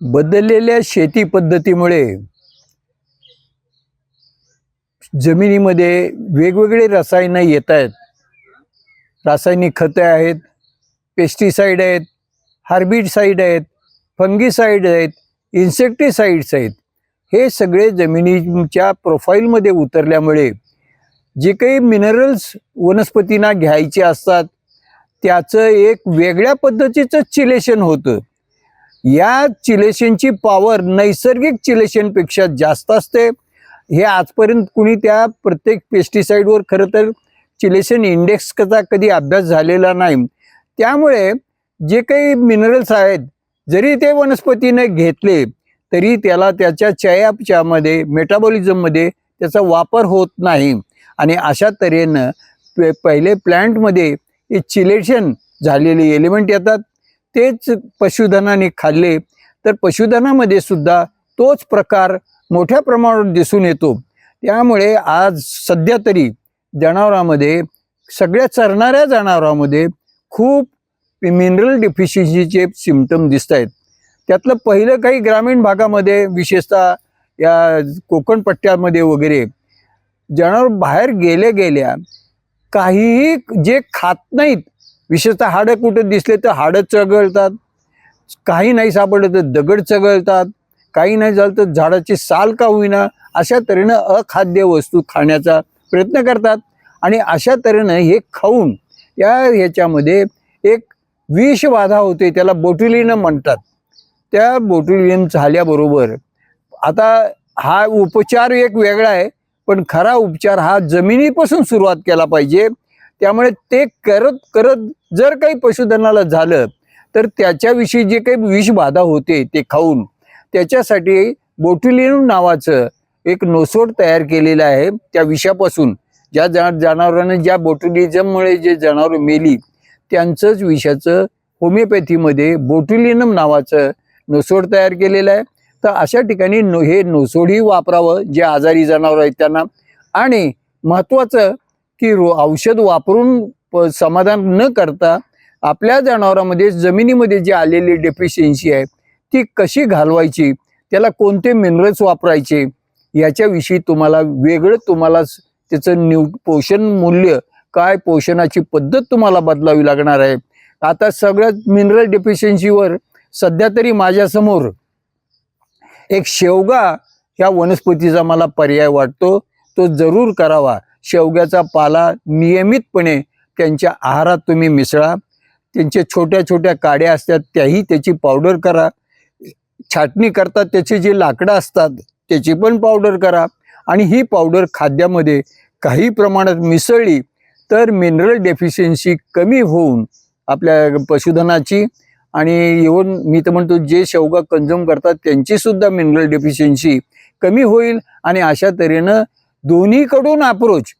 बदललेल्या शेती पद्धतीमुळे जमिनीमध्ये वेगवेगळे रसायनं येत आहेत. रासायनिक खते आहेत पेस्टिसाईड आहेत हार्बिडसाईड आहेत फंगीसाईड आहेत इन्सेक्टिसाईड्स आहेत. हे सगळे जमिनीच्या प्रोफाईलमध्ये उतरल्यामुळे जे काही मिनरल्स वनस्पतींना घ्यायचे असतात त्याचं एक वेगळ्या पद्धतीचं चिलेशन होतं. या चिलेशनची पॉवर नैसर्गिक चिलेशनपेक्षा जास्त असते. हे आजपर्यंत कुणी त्या प्रत्येक पेस्टिसाईडवर खरं तर चिलेशन इंडेक्सचा कधी अभ्यास झालेला नाही. त्यामुळे जे काही मिनरल्स आहेत जरी ते वनस्पतीने घेतले तरी त्याला त्याच्या चयापच्यामध्ये मेटाबॉलिझममध्ये त्याचा वापर होत नाही. आणि अशा तऱ्हेनं पहिले प्लॅन्टमध्ये हे चिलेशन झालेले एलिमेंट येतात. तेच पशुधनाने खाल्ले तर पशुधनामध्ये सुद्धा तोच प्रकार मोठ्या प्रमाणावर दिसून येतो. त्यामुळे आज सध्या तरी जनावरामध्ये सगळ्या चरणाऱ्या जनावरामध्ये खूप मिनरल डिफिशियन्सीचे सिमटम दिसत आहेत त्यातलं पहिलं काही ग्रामीण भागामध्ये विशेषतः या कोकण पट्ट्यामध्ये वगैरे जनावर बाहेर गेल्या गेल्या काहीही जे खात नाहीत विशेषतः हाडं कुठं दिसले तर हाडं चघळतात काही नाही सापडलं तर दगड चघळतात काही नाही झालं तर झाडाची साल का होईना. अशा तऱ्हेनं अखाद्य वस्तू खाण्याचा प्रयत्न करतात. आणि अशा तऱ्हेनं हे खाऊन या ह्याच्यामध्ये एक विषबाधा होते त्याला बोटुलिनं म्हणतात. त्या बोटुलिन झाल्याबरोबर आता हा उपचार एक वेगळा आहे पण खरा उपचार हा जमिनीपासून सुरुवात केला पाहिजे. त्यामुळे ते करत करत जर काही पशुधनाला झालं तर त्याच्याविषयी जे काही विषबाधा होते ते खाऊन त्याच्यासाठी बोट्युलिन नावाचं एक नोसोड तयार केलेलं आहे त्या विषापासून. ज्या जा जनावरांना ज्या बोटुलिझममुळे जे जनावरं मेली त्यांचंच विषाचं होमिओपॅथीमध्ये बोटुलिनम नावाचं नोसोड तयार केलेलं आहे. तर अशा ठिकाणी नो हे नोसोडही वापरावं जे आजारी जनावरं आहेत त्यांना. आणि महत्त्वाचं की औषध वापरून समाधान न करता आपल्या जनावरांमध्ये जमिनीमध्ये जी आलेली डेफिशियन्सी आहे ती कशी घालवायची? त्याला कोणते मिनरल्स वापरायचे? याच्याविषयी तुम्हाला वेगळं तुम्हाला त्याचं न्यू पोषण मूल्य काय पोषणाची पद्धत तुम्हाला बदलावी लागणार आहे. आता सगळ्यात मिनरल डेफिशियन्सीवर सध्या तरी माझ्यासमोर एक शेवगा ह्या वनस्पतीचा मला पर्याय वाटतो. तो जरूर करावा. शेवग्याचा पाला नियमितपणे त्यांच्या आहारात तुम्ही मिसळा. त्यांच्या छोट्या छोट्या काड्या असतात त्याही त्याची पावडर करा. छाटणी करतात त्याची जी लाकडं असतात त्याची पण पावडर करा. आणि ही पावडर खाद्यामध्ये काही प्रमाणात मिसळली तर मिनरल डेफिशियन्सी कमी होऊन आपल्या पशुधनाची आणि येऊन मी तर म्हणतो जे शेवगा कन्झ्युम करतात त्यांचीसुद्धा मिनरल डेफिशियन्सी कमी होईल. आणि अशा तऱ्हेनं दोन्हीकडून अप्रोच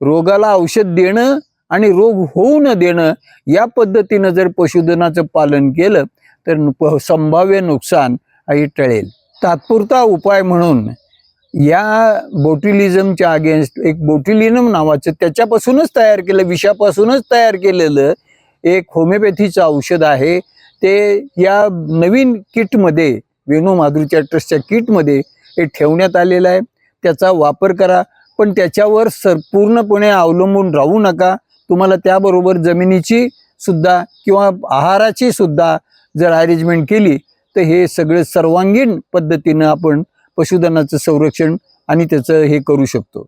रोगाला औषध देणं आणि रोग होऊ न देणं या पद्धतीनं जर पशुधनाचं पालन केलं तर संभाव्य नुकसान हे टळेल. तात्पुरता उपाय म्हणून या बोटिलिझमच्या अगेन्स्ट एक बोटिलिनम नावाचं त्याच्यापासूनच तयार केलं विषापासूनच तयार केलेलं एक होमिओपॅथीचं औषध आहे. ते या नवीन किटमध्ये वेणू माधुरीच्या ट्रस्टच्या किटमध्ये हे ठेवण्यात आलेलं आहे. त्याचा वापर करा पण त्याच्यावर सर पूर्णपणे अवलंबून राहू नका. तुम्हाला त्याबरोबर जमिनीची सुद्धा किंवा आहाराची सुद्धा जर अरेंजमेंट केली तर हे सगळं सर्वांगीण पद्धतीनं आपण पशुधनाचं संरक्षण आणि त्याचं हे करू शकतो.